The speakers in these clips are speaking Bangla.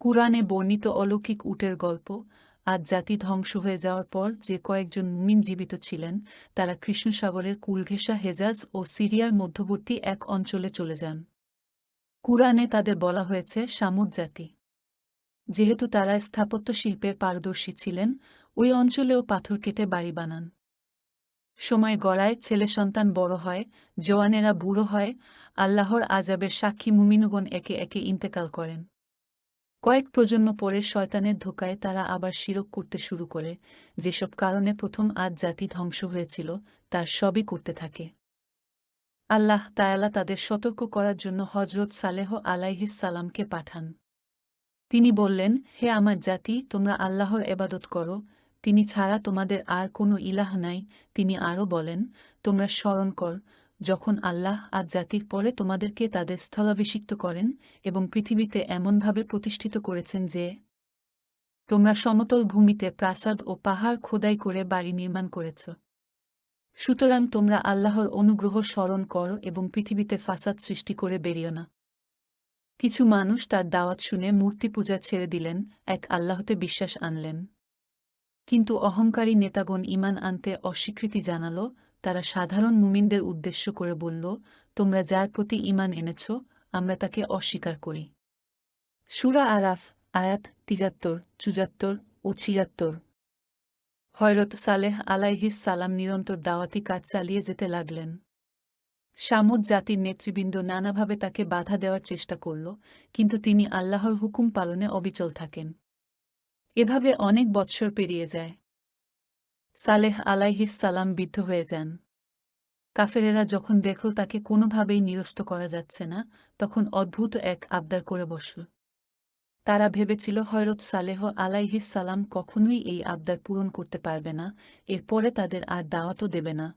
কুরআনে বর্ণিত অলৌকিক উটের গল্প, আজ জাতি ধ্বংস হয়ে যাওয়ার পর যে কয়েকজন মুমিন জীবিত ছিলেন, তারা কৃষ্ণসাগরের কুলঘেসা হেজাজ ও সিরিয়ার মধ্যবর্তী এক অঞ্চলে চলে যান। কুরআনে তাদের বলা হয়েছে সামুদ জাতি। যেহেতু তারা স্থাপত্য শিল্পে পারদর্শী ছিলেন, ওই অঞ্চলেও পাথর কেটে বাড়ি বানান। সময় গড়ায় ছেলে সন্তান বড় হয়, জওয়ানেরা বুড়ো হয়, আল্লাহর আজাবের সাক্ষী মুমিনুগণ একে একে ইন্তেকাল করেন। কয়েক প্রজন্ম পরে শয়তানের ধোকায় তারা আবার শিরক করতে শুরু করে। যেসব কারণে প্রথম আজ জাতি ধ্বংস হয়েছিল, তার সবই করতে থাকে। আল্লাহ তায়ালা তাদের সতর্ক করার জন্য হজরত সালেহ সালামকে পাঠান। তিনি বললেন, হে আমার জাতি, তোমরা আল্লাহর এবাদত করো। তিনি ছাড়া তোমাদের আর কোনো ইলাহ নাই। তিনি আরও বলেন, তোমরা স্মরণ কর যখন আল্লাহ আজ জাতির পরে তোমাদেরকে তাদের স্থলাভিষিক্ত করেন এবং পৃথিবীতে এমনভাবে প্রতিষ্ঠিত করেছেন যে, তোমরা সমতল ভূমিতে প্রাসাদ ও পাহাড় খোদাই করে বাড়ি নির্মাণ করেছ। সুতরাং তোমরা আল্লাহর অনুগ্রহ স্মরণ করো এবং পৃথিবীতে ফাসাদ সৃষ্টি করে বেরিও না। কিছু মানুষ তার দাওয়াত শুনে মূর্তি পূজা ছেড়ে দিলেন, এক আল্লাহতে বিশ্বাস আনলেন। কিন্তু অহংকারী নেতাগণ ইমান আনতে অস্বীকৃতি জানাল তারা সাধারণ মুমিনদের উদ্দেশ্য করে বলল, তোমরা যার প্রতি ইমান এনেছ, আমরা তাকে অস্বীকার করি। সুরা আরাফ, আয়াত তিজাত্তর, চুজাত্তর ও ছিয়াত্তর। হয়রত সালেহ আলাইহিস সালাম নিরন্তর দাওয়াতি কাজ চালিয়ে যেতে লাগলেন। সামুদ জাতির নেতৃবৃন্দ নানাভাবে তাকে বাধা দেওয়ার চেষ্টা করল, কিন্তু তিনি আল্লাহর হুকুম পালনে অবিচল থাকেন। এভাবে অনেক বৎসর পেরিয়ে যায়। সালেহ আলাইহিস সালাম বিদ্ধ হয়ে যান। কাফেরেরা যখন দেখল তাকে কোনোভাবেই নিরস্ত করা যাচ্ছে না, তখন অদ্ভুত এক আবদার করে বসল। তারা ভেবেছিল হয়রত সালেহ আলাইহিস সালাম কখনোই এই আবদার পূরণ করতে পারবে না, এরপরে তাদের আর দাওয়াতও দেবে না।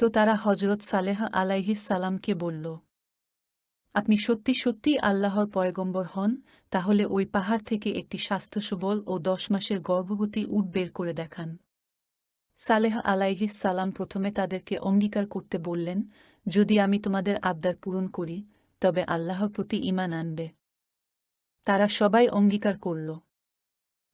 তো তারা হজরত সালেহ আলাইহিস সালামকে বলল, আপনি সত্যি সত্যি আল্লাহর পয়গম্বর হন, তাহলে ওই পাহাড় থেকে একটি স্বাস্থ্যসবল ও দশ মাসের গর্ভবতী উট বের করে দেখান। সালেহ আলাইহিস সালাম প্রথমে তাদেরকে অঙ্গীকার করতে বললেন, যদি আমি তোমাদের আবদার পূরণ করি, তবে আল্লাহর প্রতি ইমান আনবে। তারা সবাই অঙ্গীকার করল।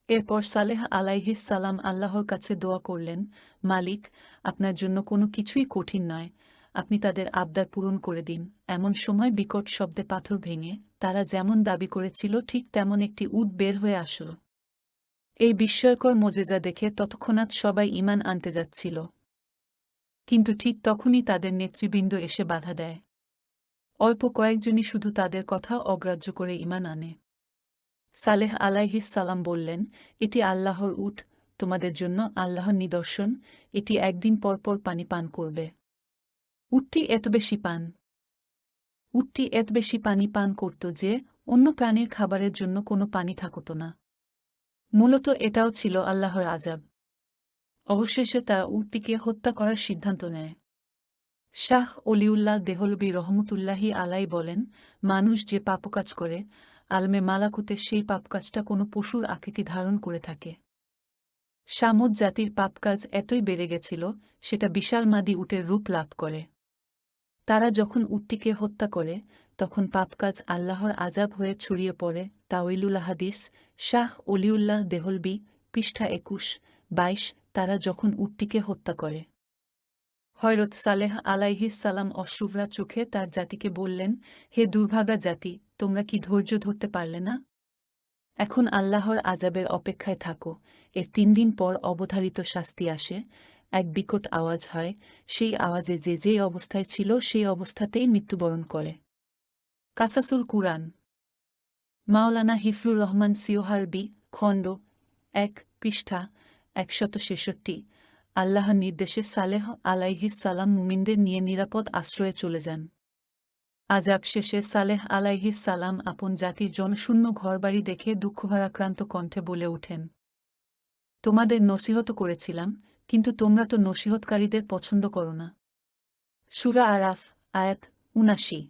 এরপর সালেহ আলাইহিস সালাম আল্লাহর কাছে দোয়া করলেন, মালিক, আপনার জন্য কোনো কিছুই কঠিন নয়। আপনি তাদের আবদার পূরণ করে দিন। এমন সময় বিকট শব্দে পাথর ভেঙে তারা যেমন দাবি করেছিল, ঠিক তেমন একটি উট বের হয়ে আসল। এই বিস্ময়কর মোজেজা দেখে তৎক্ষণাৎ সবাই ইমান আনতে যাচ্ছিল। কিন্তু ঠিক তখনই তাদের নেতৃবৃন্দ এসে বাধা দেয়। অল্প কয়েকজনই শুধু তাদের কথা অগ্রাহ্য করে ইমান আনে। সালেহ আলাইহিস সালাম বললেন, এটি আল্লাহর উঠ তোমাদের জন্য আল্লাহর নিদর্শন, এটি একদিন পরপর পানি পান করবে। উটটি এত বেশি পান। উটটি এত বেশি পানি পান করত যে, অন্য প্রাণীর খাবারের জন্য কোনো পানি থাকত না। মূলত এটাও ছিল আল্লাহর আজাব অবশেষে তারা উটটিকে হত্যা করার সিদ্ধান্ত নেয়। শাহ অলিউল্লাহ দেহলবি রহমতুল্লাহি আলাই বলেন, মানুষ যে পাপকাজ করে, আলমে মালাকুতে সেই পাপকাজটা কোনো পশুর আকৃতি ধারণ করে থাকে। সামুদ জাতির পাপকাজ এতই বেড়ে গেছিল, সেটা বিশাল মাদি উটের রূপ লাভ করে। তারা যখন উটটিকে হত্যা করে, তখন পাপকাজ আল্লাহর আজাব হয়ে ছড়িয়ে পড়ে তাওইলুল হাদিস, শাহ অলিউল্লাহ দেহলবি, পৃষ্ঠা একুশ, বাইশ, তারা যখন উটটিকে হত্যা করে। হয়রত সালেহ আলাইহিস সালাম অশ্রুভরা চোখে তার জাতিকে বললেন, হে দুর্ভাগা জাতি, তোমরা কি ধৈর্য ধরতে পারলে না? এখন আল্লাহর আজাবের অপেক্ষায় থাকো। এর তিন দিন পর অবধারিত শাস্তি আসে। এক বিকট আওয়াজ হয়। সেই আওয়াজে যে যে অবস্থায় ছিল, সেই অবস্থাতেই মৃত্যুবরণ করে। কাসাসুল কুরআন মাওলানা হিফরুর রহমান সিওহারবি খণ্ড, এক, পৃষ্ঠা একশত ছেষট্টি আল্লাহর নির্দেশে সালেহ আলাইহিস সালাম মুমিনদের নিয়ে নিরাপদ আশ্রয়ে চলে যান। আজাব শেষে সালেহ আলাইহিস সালাম আপন জাতির জনশূন্য ঘরবাড়ি দেখে দুঃখভারাক্রান্ত কণ্ঠে বলে ওঠেন, তোমাদের নসিহত করেছিলাম, কিন্তু তোমরা তো নসিহতকারীদের পছন্দ করো না। সুরা আরাফ, আয়াত উনাশি।